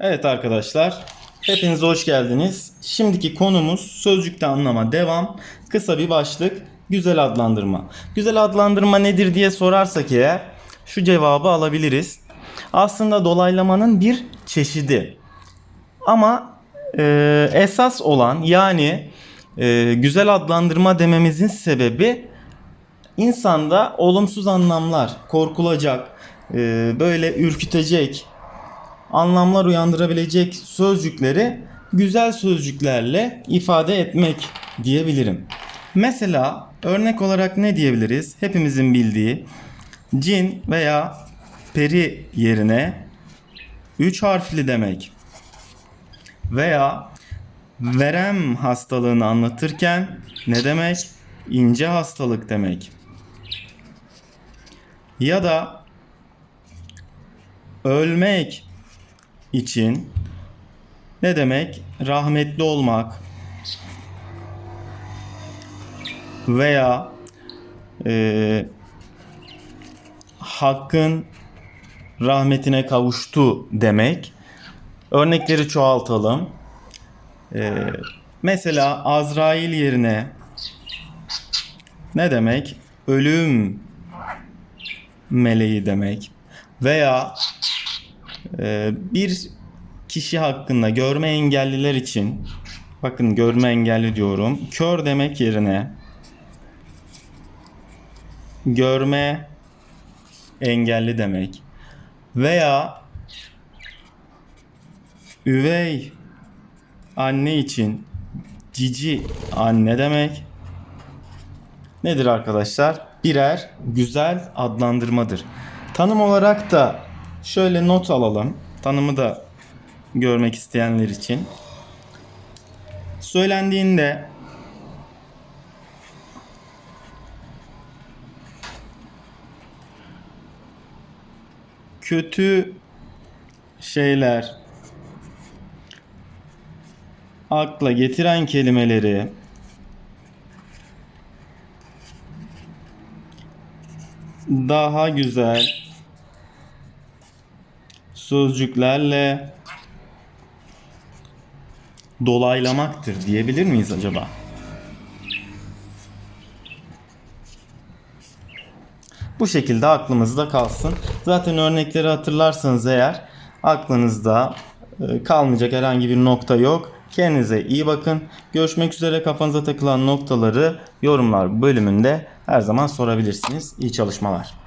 Evet arkadaşlar, hepiniz hoş geldiniz. Şimdiki konumuz sözcükte anlama devam. Kısa bir başlık, güzel adlandırma. Güzel adlandırma nedir diye sorarsak eğer şu cevabı alabiliriz. Aslında dolaylamanın bir çeşidi. Ama e, esas olan yani e, güzel adlandırma dememizin sebebi insanda olumsuz anlamlar, korkulacak, e, böyle ürkütecek, anlamlar uyandırabilecek sözcükleri güzel sözcüklerle ifade etmek diyebilirim. Mesela örnek olarak ne diyebiliriz? Hepimizin bildiği cin veya peri yerine üç harfli demek. Veya verem hastalığını anlatırken ne demek? İnce hastalık demek. Ya da ölmek için ne demek? Rahmetli olmak veya e, hakkın rahmetine kavuştu demek. Örnekleri çoğaltalım. E, mesela Azrail yerine ne demek? Ölüm meleği demek. Veya bir kişi hakkında görme engelliler için bakın görme engelli diyorum. Kör demek yerine görme engelli demek veya üvey anne için cici anne demek nedir arkadaşlar? Birer güzel adlandırmadır. Tanım olarak da şöyle not alalım. Tanımı da görmek isteyenler için. Söylendiğinde kötü şeyler akla getiren kelimeleri daha güzel sözcüklerle dolaylamaktır diyebilir miyiz acaba? Bu şekilde aklımızda kalsın. Zaten örnekleri hatırlarsanız eğer aklınızda e, kalmayacak herhangi bir nokta yok. Kendinize iyi bakın. Görüşmek üzere kafanıza takılan noktaları yorumlar bölümünde her zaman sorabilirsiniz. İyi çalışmalar.